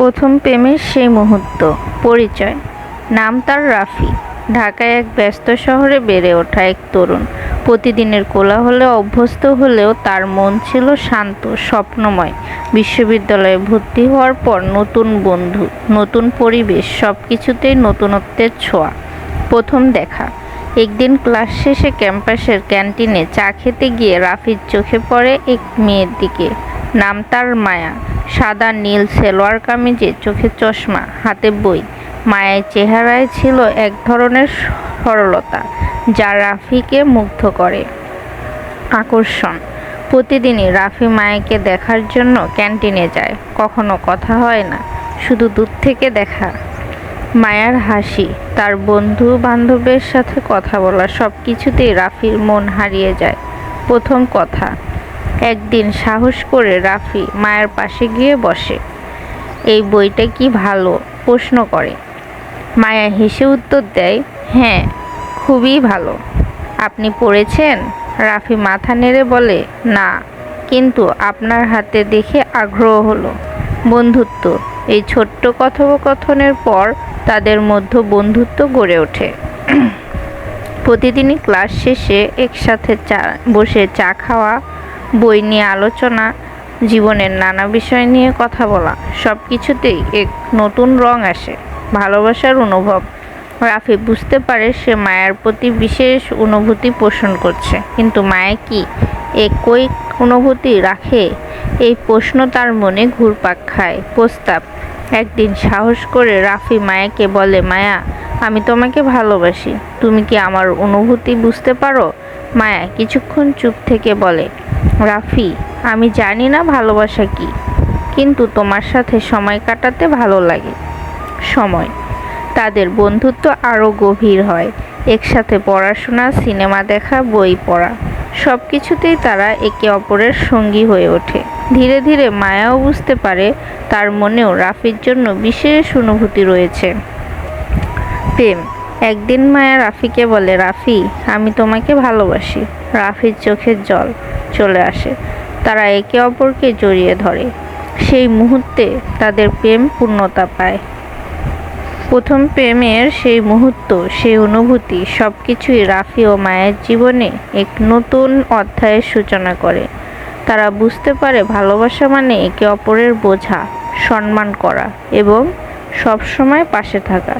প্রথম প্রেমের সেই মুহূর্ত, পরিচয়। নাম তার রাফি। ঢাকায় এক ব্যস্ত শহরে বেড়ে ওঠা এক তরুণ। প্রতিদিনের কোলাহলে অভ্যস্ত হলেও তার মন ছিল শান্ত, স্বপ্নময়। বিশ্ববিদ্যালয়ে ভর্তি হওয়ার পর নতুন বন্ধু, নতুন পরিবেশ সব কিছুতেই নতুনত্বের ছোঁয়া। প্রথম দেখা। একদিন ক্লাস শেষে ক্যাম্পাসের ক্যান্টিনে চা খেতে গিয়ে রাফির চোখে পড়ে এক মেয়ের দিকে। নাম তার মায়া। সাদা নীল সেলোয়ার কামিজে, চোখে চশমা, হাতে বই। মায়ের চেহারায় ছিল এক ধরনের সরলতা, যা রাফিকে মুগ্ধ করে। আকর্ষণ। প্রতিদিনই রাফি মায়াকে দেখার জন্য ক্যান্টিনে যায়। কখনো কথা হয় না, শুধু দূর থেকে দেখা। মায়ার হাসি, তার বন্ধু বান্ধবের সাথে কথা বলা সব কিছুতেই রাফির মন হারিয়ে যায়। প্রথম কথা একদিন সাহস করে রাফি মায়ের পাশে গিয়ে বসে। এই বইটা কি ভালো? প্রশ্ন করে। মায়া হেসে উত্তর দেয় হ্যাঁ খুবই ভালো। আপনি পড়েছেন? রাফি মাথা নেড়ে বলে, না, কিন্তু আপনার হাতে দেখে আগ্রহ হলো। বন্ধুত্ব, এই ছোট্ট কথোপকথনের পর তাদের মধ্যে বন্ধুত্ব গড়ে ওঠে। প্রতিদিনই ক্লাস শেষে একসাথে চা, বসে চা খাওয়া বই নিয়ে আলোচনা, জীবনের নানা বিষয় নিয়ে কথা বলা সব কিছুতেই এক নতুন রং আসে, ভালোবাসার অনুভব। রাফি বুঝতে পারে সে মায়ের প্রতি বিশেষ অনুভূতি পোষণ করছে, কিন্তু মায়া কি একই অনুভূতি রাখে? এই প্রশ্ন তার মনে ঘুরপাক খায়, প্রস্তাব। একদিন সাহস করে রাফি মায়াকে বলে, মায়া, আমি তোমাকে ভালোবাসি, তুমি কি আমার অনুভূতি বুঝতে পারো? মায়া কিছুক্ষণ চুপ থেকে বলে রাফি, আমি জানি না ভালোবাসা কি, কিন্তু তোমার সাথে সময় কাটাতে ভালো লাগে। সময়, তাদের বন্ধুত্ব আরও গভীর হয়। একসাথে পড়াশোনা, সিনেমা দেখা, বই পড়া সব কিছুতেই তারা একে অপরের সঙ্গী হয়ে ওঠে। ধীরে ধীরে মায়াও বুঝতে পারে, তার মনেও রাফির জন্য বিশেষ অনুভূতি রয়েছে। প্রেম একদিন মায়া রাফিকে বলে, রাফি, আমি তোমাকে ভালোবাসি। রাফির চোখের জল চলে আসে। তারা একে অপরকে জড়িয়ে ধরে। সেই মুহূর্তে তাদের প্রেম পূর্ণতা পায়। প্রথম প্রেমের সেই মুহূর্ত, সেই অনুভূতি সব কিছুই রাফি ও মায়ের জীবনে এক নতুন অধ্যায়ের সূচনা করে। তারা বুঝতে পারে ভালোবাসা মানে একে অপরের বোঝা, সম্মান করা এবং সবসময় পাশে থাকা।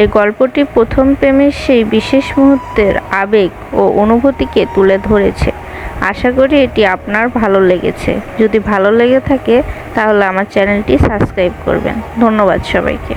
এই গল্পটি প্রথম প্রেমের সেই বিশেষ মুহূর্তের আবেগ ও অনুভূতিকে তুলে ধরেছে। আশা করি এটি আপনার ভালো লেগেছে। যদি ভালো লেগে থাকে, তাহলে আমার চ্যানেলটি সাবস্ক্রাইব করবেন। ধন্যবাদ সবাইকে।